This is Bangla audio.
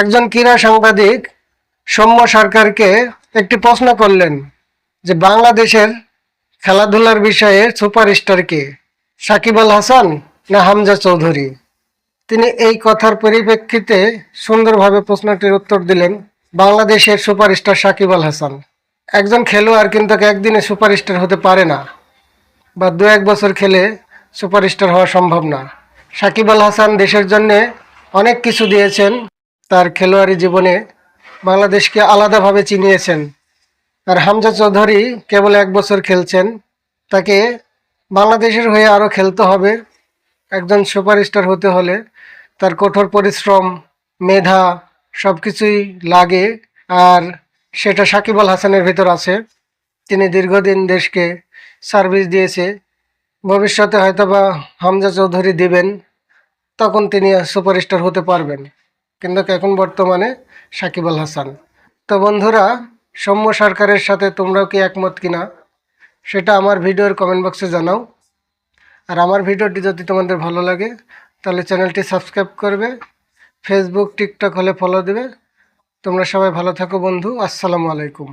একজন ক্রীড়া সাংবাদিক সৌম্য সরকারকে একটি প্রশ্ন করলেন যে বাংলাদেশের খেলাধুলার বিষয়ে সুপারস্টার কে? সাকিব আল হাসান না হামজা চৌধুরী? তিনি এই কথার পরিপ্রেক্ষিতে সুন্দরভাবে প্রশ্নটির উত্তর দিলেন, বাংলাদেশের সুপারস্টার সাকিব আল হাসান। একজন খেলোয়াড় কিন্তু একদিনে সুপারস্টার হতে পারে না বা দু এক বছর খেলে সুপারস্টার হওয়া সম্ভব না। সাকিব আল হাসান দেশের জন্যে অনেক কিছু দিয়েছেন। তার খেলোয়াড়ি জীবনে বাংলাদেশকে আলাদাভাবে চিনিয়েছেন। আর হামজা চৌধুরী কেবল এক বছর খেলছেন, তাকে বাংলাদেশের হয়ে আরও খেলতে হবে। একজন সুপারস্টার হতে হলে তার কঠোর পরিশ্রম, মেধা সব কিছুই লাগে, আর সেটা সাকিব আল হাসানের ভিতর আছে। তিনি দীর্ঘদিন দেশকে সার্ভিস দিয়েছে। ভবিষ্যতে হয়তোবা হামজা চৌধুরী দিবেন, তখন তিনি সুপারস্টার হতে পারবেন। কিন্তু এখন বর্তমানে সাকিব আল হাসান। তো বন্ধুরা, সৌম্য সরকারের সাথে তোমরাও কি একমত কিনা, সেটা আমার ভিডিওর কমেন্ট বক্সে জানাও। আর আমার ভিডিওটি যদি তোমাদের ভালো লাগে, তাহলে চ্যানেলটি সাবস্ক্রাইব করবে ফেসবুক টিকটক হলে ফলো দেবে। তোমরা সবাই ভালো থাকো বন্ধু, আসসালামু আলাইকুম।